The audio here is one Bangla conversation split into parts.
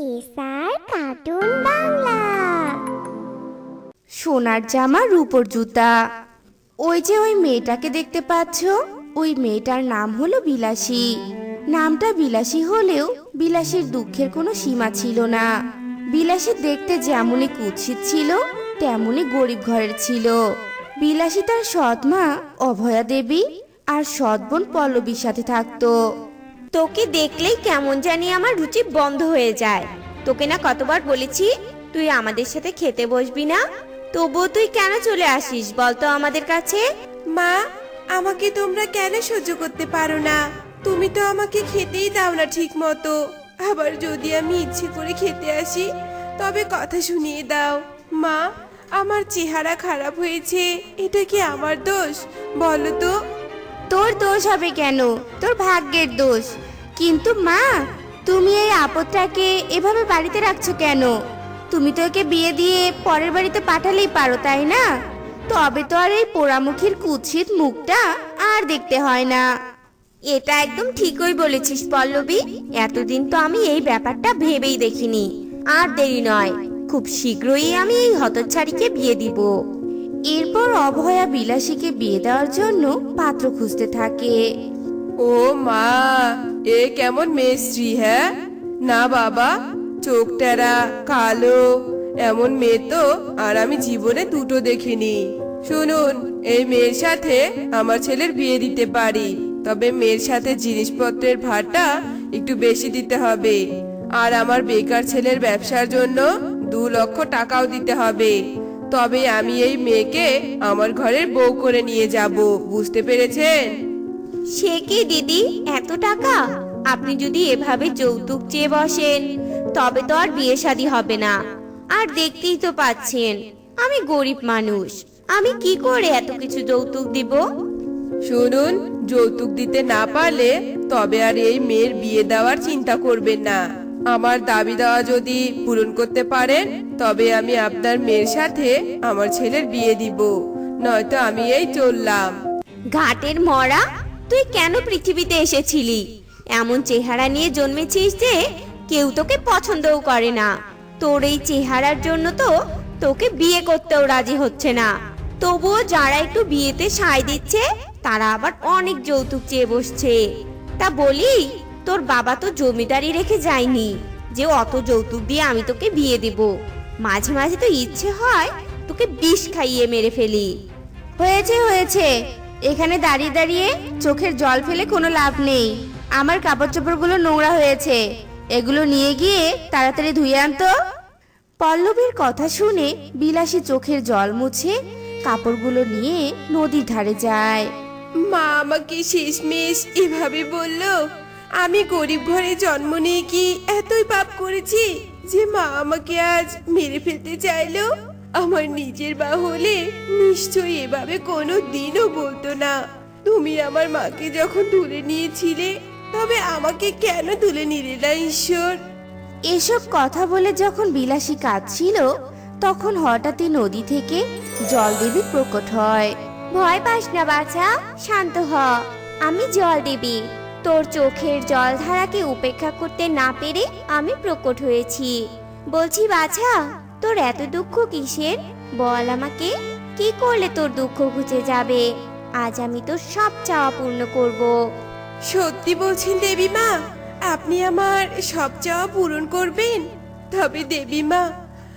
SR cartoon Bangla. সোনার জামা, রূপোর জুতা। ওই যে ওই মেয়েটাকে দেখতে পাচ্ছ? ওই মেয়েটার নাম হলো বিলাসী। নামটা বিলাসী হলেও বিলাসীর দুঃখের কোনো সীমা ছিল না। বিলাসী দেখতে যেমনই কুৎসিত ছিল, তেমনই গরিব ঘরের ছিল। বিলাসী তার সৎ মা অভয়া দেবী আর সৎ বোন পল্লবীর সাথে থাকতো। তোকে দেখলেই কেমন জানি আমার রুচি বন্ধ হয়ে যায়। তোকে না কতবার বলেছি, তুই আমাদের সাথে খেতে বসবি না? তবুও তুই কেন চলে আসিস বলতো আমাদের কাছে? মা, আমাকে তোমরা কেন সহ্য করতে পারো না? তুমি তো আমাকে খেতেই দাও না ঠিক মতো আবার যদি আমি ইচ্ছে করে খেতে আসি, তবে কথা শুনিয়ে দাও। মা, আমার চেহারা খারাপ হয়েছে, এটা কি আমার দোষ? বলো তো। তোর দোষ হবে কেন? তোর ভাগ্যের দোষ। কিন্তু মা, তুমি এই আপদটাকে এভাবে বাড়িতে রাখছো কেন? তুমি তো একে বিয়ে দিয়ে পরের বাড়িতে পাঠালেই পারো, তাই না? তবে তো আর এই পোড়ামুখীর কুৎসিত মুখটা আর দেখতে হয় না। এটা একদম ঠিকই বলেছিস পল্লবী। এতদিন তো আমি এই ব্যাপারটা ভেবেই দেখিনি। আর দেরি নয়। খুব শীঘ্রই আমি এই হতচ্ছাড়িকে বিয়ে দিব। এরপর অভয়া বিলাসীকে বিয়ে দেওয়ার জন্য পাত্র খুঁজতে থাকে। ও মা, এ কেমন মেয়েশ্রী হ্যাঁ? না বাবা, চোখ টেরা, কালো, এমন মেয়ে তো আর আমি জীবনে দুটো দেখিনি। শুনুন, এই মেয়ের সাথে আমার ছেলের বিয়ে দিতে পারি, তবে মেয়ের সাথে জিনিসপত্রের ভাড়টা একটু বেশি দিতে হবে। আর আমার বেকার ছেলের ব্যবসার জন্য দু লক্ষ টাকাও দিতে হবে। তবে আমি এই মেয়েকে আমার ঘরের বউ করে নিয়ে যাব বুঝতে পেরেছেন? সে কি দিদি এত টাকা? আপনি যদি এভাবে যৌতুক চেয়ে বসেন তবে তো আর বিয়ে শাদী হবে না। আর দেখতেই তো পাচ্ছেন আমি গরিব মানুষ। আমি কি করে এত কিছু যৌতুক দিব? শুনুন যৌতুক দিতে না পারলে তবে আর এই মেয়ের বিয়ে দেওয়ার চিন্তা করবেন না। আমার দাবি দেওয়া যদি পূরণ করতে পারেন, তবে আমি আপনার মেয়ের সাথে আমার ছেলের বিয়ে দিব। নয়তো আমি এই চললাম। ঘাটের মরা, তুই কেন পৃথিবীতে এসেছিলি? এমন চেহারা নিয়ে জন্মেছিস যে কেউ তোকে পছন্দও করে না। তোর এই চেহারার জন্য তো তোকে বিয়ে করতেও রাজি হচ্ছে না। তবুও যারা একটু বিয়েতে সায় দিচ্ছে, তারা আবার অনেক যৌতুক চেয়ে বসছে। তা বলি তোর বাবা তো জমিদারি রেখে যায়নি। যে অত যৌতুক দিয়ে আমি তোকে বিয়ে দেব। মাঝে মাঝে তো ইচ্ছে হয় তোকে বিষ খাইয়ে মেরে ফেলি। হয়েছে হয়েছে। এখানে দাঁড়িয়ে দাঁড়িয়ে চোখের জল ফেলে কোনো লাভ নেই। আমার কাপড় চোপড়গুলো নোংরা হয়েছে। এগুলো নিয়ে গিয়ে তাড়াতাড়ি ধুয়ে আনতো পল্লবীর কথা শুনে বিলাসী চোখের জল মুছে কাপড়গুলো নিয়ে নদীর ধারে যায়। মা আমাকে শেষমেশ এভাবে বলল আমি গরিব ঘরে জন্ম নিয়ে কি এতই পাপ করেছি যে মা আমাকে আজ মেরে ফেলতে চাইলো? আমার নিজের বা হলে নিশ্চয়ই এভাবে কোনো দিনও বলতো না। তুমি আমার মাকে যখন তুলে নিয়েছিলে, তবে আমাকে কেন তুলে নিলে না, ঈশ্বর? এসব কথা বলে যখন বিলাসী কাঁদছিল, তখন হঠাৎই নদী থেকে জলদেবী প্রকট হয়। ভয় পাস না বাছা, শান্ত হ। আমি জল দেবী তোর চোখের জলধারাকে উপেক্ষা করতে না পেরে আমি প্রকট হয়েছি। বলছি, বাছা, তোর এত দুঃখ কিসের? বল আমাকে, কি করলে তোর দুঃখ ঘুচে যাবে? আজ আমি তোর সব চাওয়া পূর্ণ করব। সত্যি বলছেন দেবী মা, আপনি আমার সব চাওয়া পূরণ করবেন? তবে দেবী মা,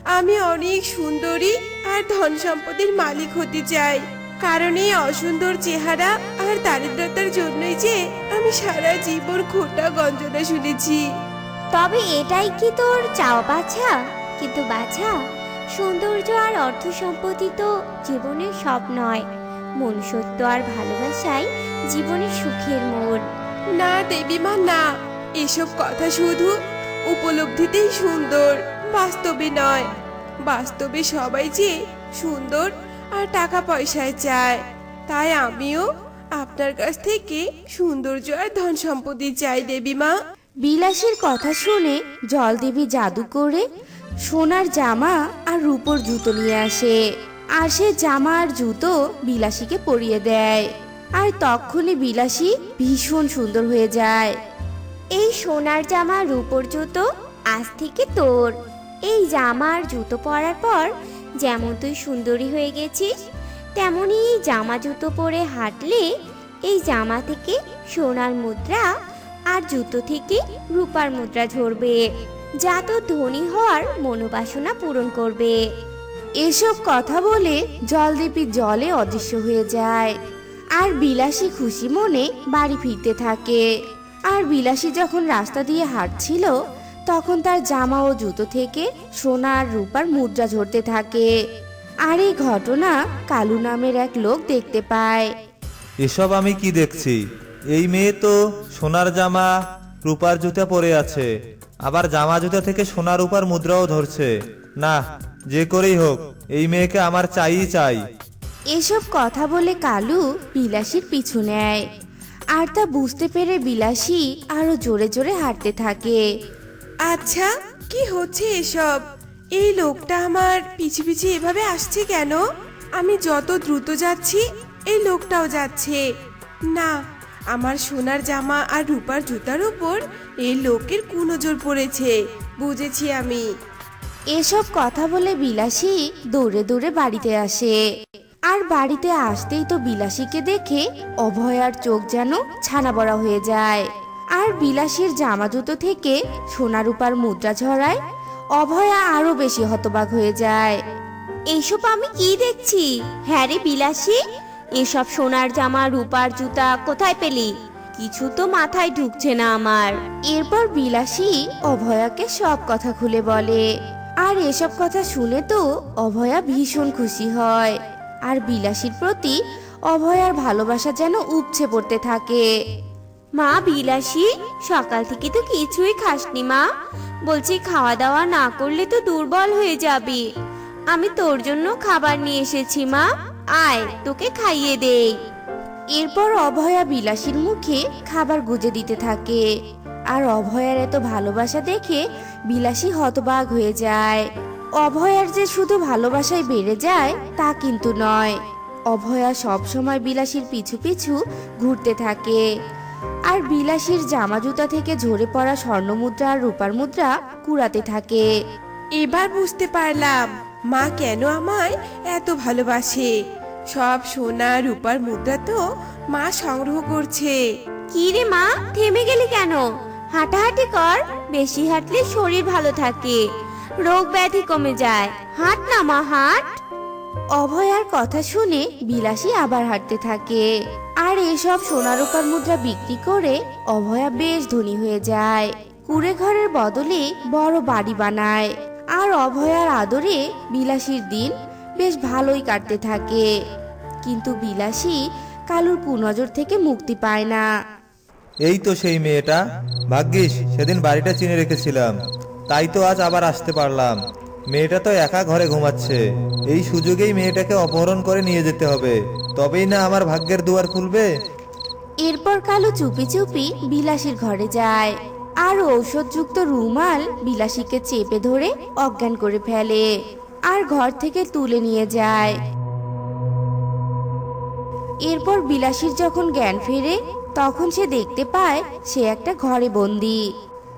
আমি অনেক সুন্দরী আর ধন সম্পদের মালিক হতে চাই। কারণ এই অসুন্দর চেহারা আর দারিদ্রতার জন্যই যে আমি সারা জীবন খোটা গঞ্জনা শুনেছি। তবে এটাই কি তোর চাওয়া বাছা? কিন্তু বাছা সৌন্দর্য আর অর্থ সম্পত্তি তো জীবনের সব নয়। মনুষ্যত্ব আর ভালোবাসাই জীবনের সুখের মোড়। না দেবী মা না। এসব কথা শুধু উপলব্ধিতেই সুন্দর বাস্তবে নয়। বাস্তবে সবাই যে সুন্দর আর টাকা পয়সায় চায়। তাই আমিও আপনার কাছ থেকে সৌন্দর্য আর ধন সম্পত্তি চাই, দেবী মা। বিলাসীর কথা শুনে জলদেবী জাদু করে সোনার জামা আর রূপোর জুতো নিয়ে আসে। আর সে জামা আর জুতো বিলাসীকে পরিয়ে দেয়। আর তখনই বিলাসী ভীষণ সুন্দর হয়ে যায়। এই সোনার জামা রূপোর জুতো আজ থেকে তোর। এই জামা আর জুতো পরার পর যেমন তুই সুন্দরী হয়ে গেছিস তেমনই এই জামা জুতো পরে হাঁটলে এই জামা থেকে সোনার মুদ্রা আর জুতো থেকে রূপার মুদ্রা ঝরবে, যা তো ধনী হওয়ার মনোবাসনা পূরণ করবে। এসব কথা বলে জলদীপি জলে অদৃশ্য হয়ে যায়। আর বিলাসী খুশি মনে বাড়ি ফিরতে থাকে। আর বিলাসী যখন রাস্তা দিয়ে হাঁটছিল তখন তার জামা ও জুতো থেকে সোনা আর রূপার মুদ্রা ঝরতে থাকে। আর এই ঘটনা কালু নামের এক লোক দেখতে পায়। এসব আমি কি দেখছি? এই মেয়ে তো সোনার জামা রূপার জুতা পরে আছে আবার জামা জুতা থেকে সোনা রূপার মুদ্রাও ধরছে। না যে করেই হোক এই মেয়েকে আমার চাই চাই। এসব কথা বলে কালু বিলাসীর পিছু নেয়। আর তা বুঝতে পেরে বিলাসী আরও জোরে জোরে হাঁটতে থাকে। আচ্ছা কি হচ্ছে এসব? এই লোকটা আমার পিছে পিছে এভাবে আসছে কেন? আমি যত দ্রুত যাচ্ছি, এই লোকটাও যাচ্ছে। না, আমার সোনার জামা আর রূপার জুতার উপর এই লোকের কুনজর পড়েছে, বুঝেছি আমি। এসব কথা বলে বিলাসী দৌড়ে দৌড়ে বাড়িতে আসে। আর বাড়িতে আসতেই তো বিলাসীকে দেখে অভয়ার চোখ যেন ছানা বড়া হয়ে যায়। আর বিলাসীর জামা জুতো থেকে সোনা রূপার মুদ্রা ঝরায় অভয়া আরও বেশি হতবাক হয়ে যায়। এইসব আমি কি দেখছি? হ্যাঁ রে বিলাসী, এসব সোনার জামা, রূপার জুতা কোথায় পেলি? কিছু তো মাথায় ঢুকছে না আমার। এরপর বিলাসী অভয়াকে সব কথা খুলে বলে। আর এসব কথা শুনে তো অভয়া ভীষণ খুশি হয়। আর বিলাসীর প্রতি অভয়ার ভালোবাসা যেন উপচে পড়তে থাকে। মা বিলাসী, সকাল থেকে তো কিছুই খাসনি মা। বলছি খাওয়া দাওয়া না করলে তো দুর্বল হয়ে যাবি। আমি তোর জন্য খাবার নিয়ে এসেছি মা। আয়, তোকে খাইয়ে দেই। এরপর অভয়া বিলাসীর মুখে খাবার গুজে দিতে থাকে। আর অভয়ার এত ভালোবাসা দেখে বিলাসী হতবাগ হয়ে যায়। অভয়ার যে শুধু ভালোবাসায় বেড়ে যায়, তা কিন্তু নয়। অভয়া সব সময় বিলাসীর পিছু পিছু ঘুরতে থাকে। আর বিলাসীর জামা জুতা থেকে ঝরে পড়া স্বর্ণমুদ্রা আর রূপার মুদ্রা কুড়াতে থাকে। এবার বুঝতে পারলাম মা কেন আমায় এত ভালোবাসে? সব সোনা রূপার মুদ্রা তো মা সংগ্রহ করছে। কি রে মা থেমে গেলি কেন? হাঁটাহাঁটি কর বেশি হাঁটলে শরীর ভালো থাকে। রোগ ব্যাধি কমে যায়। হাঁট না মা হাঁট। অভয়ার কথা শুনে বিলাসী আবার হাঁটতে থাকে। আর এসব সোনা রূপার মুদ্রা বিক্রি করে অভয়া বেশ ধনী হয়ে যায়। কুড়ে ঘরের বদলে বড় বাড়ি বানায়। আর অভয়ার আদরে বিলাসীর দিন বেশ ভালোই কাটতে থাকে। কিন্তু বিলাসী কালুর কুনজর থেকে মুক্তি পায় না। এই তো সেই মেয়েটা। ভাগ্যিস, সেদিন বাড়িটা চিনে রেখেছিলাম। তাই তো আজ আবার আসতে পারলাম। মেয়েটা তো একা ঘরে ঘুমাচ্ছে। এই সুযোগেই মেয়েটাকে অপহরণ করে নিয়ে যেতে হবে। তবেই না আমার ভাগ্যের দুয়ার খুলবে? এরপর কালো চুপি চুপি বিলাসীর ঘরে যায়। আর ঔষধযুক্ত রুমাল বিলাসীকে চেপে ধরে অজ্ঞান করে ফেলে আর ঘর থেকে তুলে নিয়ে যায়। এরপর বিলাসীর যখন জ্ঞান ফেরে তখন সে দেখতে পায় সে একটা ঘরে বন্দি।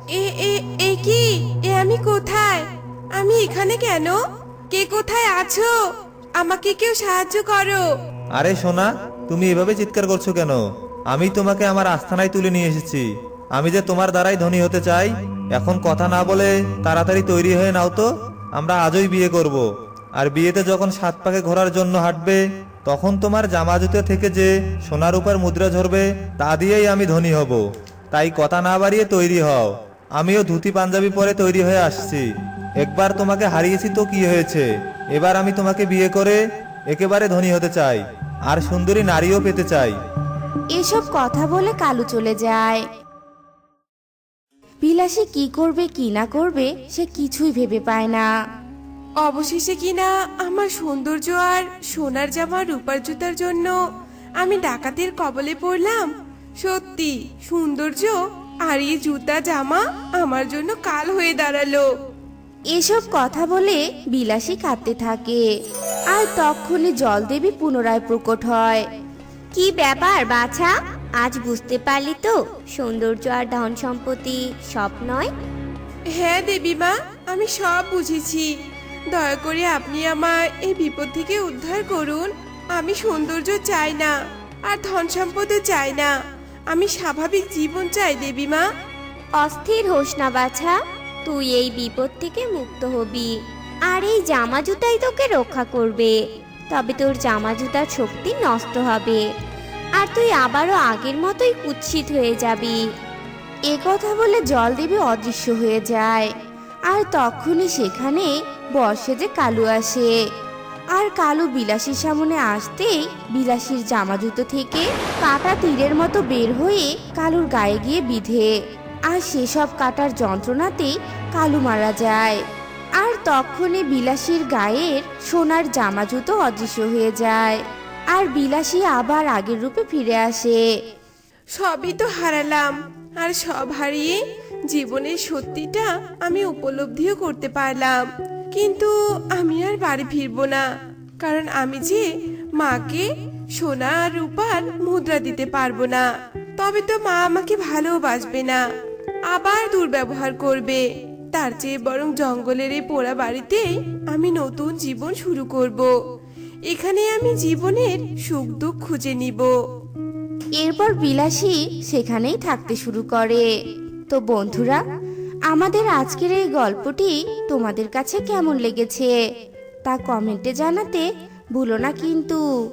এ এ এ কি? এ আমি কোথায়? আমি এখানে কেন? কে কোথায় আছো? আমাকে কেউ সাহায্য করো। আরে সোনা, তুমি এভাবে চিৎকার করছ কেন? আমি তোমাকে আমার আস্থানায় তুলে নিয়ে এসেছি। আমি যে তোমার দ্বারাই ধনী হতে চাই, এখন কথা না বলে তাড়াতাড়ি তৈরি হয়ে নাও তো। আমরা আজই বিয়ে করব। আর বিয়েতে যখন সাত পাকে ঘোরার জন্য হাঁটবে, তখন তোমার জামা জুতো থেকে যে সোনার উপর মুদ্রা ঝরবে, তা দিয়েই আমি ধনী হব। তাই কথা না বাড়িয়ে তৈরি হও। আমিও ধুতি পাঞ্জাবি পরে তৈরি হয়ে আসছি। একবার তোমাকে হারিয়েছি তো কি হয়েছে? এবার আমি তোমাকে বিয়ে করে একেবারে ধনী হতে চাই আর সুন্দরী নারীও পেতে চাই। এসব কথা বলে কালু চলে যায়। বিলাসী কি করবে কি না করবে সে কিছুই ভেবে পায় না। অবশেষে কিনা আমার সৌন্দর্য আর সোনার জামা রূপার জুতার জন্য আমি ডাকাতের কবলে পড়লাম? সত্যি সৌন্দর্য আর এই জুতা জামা আমার জন্য কাল হয়ে দাঁড়াল। এসব কথা বলে বিলাসী কাঁদতে থাকে। আর তখনই জলদেবী পুনরায় প্রকট হয়। কি ব্যাপার বাছা? আজ বুঝতে পারলি তো সৌন্দর্য আর ধন সম্পত্তি সব নয়? হ্যাঁ দেবী মা আমি সব বুঝেছি। দয়া করে আপনি আমার এই বিপদ থেকে উদ্ধার করুন। আমি সৌন্দর্য চাই না আর ধন সম্পদও চাই না। আমি স্বাভাবিক জীবন চাই দেবী মা। অস্থির হোস না বাছা। তুই এই বিপদ থেকে মুক্ত হবি। আর এই জামা জুতাই তোকে রক্ষা করবে। তবে তোর জামা জুতার শক্তি নষ্ট হবে। আর তুই আবারও আগের মতোই কুৎসিত হয়ে যাবি। এ কথা বলে জলদেবী অদৃশ্য হয়ে যায়। আর তখনই সেখানে বর্ষে যে কালু আসে। আর কালু বিলাসীর সামনে আসতেই বিলাসীর জামা জুতো থেকে কাটা তীরের মতো বের হয়ে কালুর গায়ে গিয়ে বিধে। আর সেসব কাটার যন্ত্রণাতেই কালু মারা যায়। আর তখনই বিলাসীর গায়ের সোনার জামা জুতো অদৃশ্য হয়ে যায়। আর বিলাসী আবার আগের রূপে ফিরে আসে। সবই তো হারালাম। আর সব হারিয়ে জীবনের সত্যিটা আমি উপলব্ধিও করতে পারলাম। কিন্তু আমি আর বাড়ি ফিরবো না। কারণ আমি যে মাকে, সোনা আর রূপার মুদ্রা দিতে পারব না, তবে তো মা আমাকে ভালোবাসবে না। আবার দুর্ব্যবহার করবে। তার চেয়ে বরং জঙ্গলের এই পোড়া বাড়িতেই আমি নতুন জীবন শুরু করব। এখানে আমি জীবনের সুখ দুঃখ খুঁজে নিব। এরপর বিলাসী সেখানেই থাকতে শুরু করে। তো বন্ধুরা, আমাদের আজকের এই গল্পটি তোমাদের কাছে কেমন লেগেছে তা কমেন্টে জানাতে ভুলো না কিন্তু।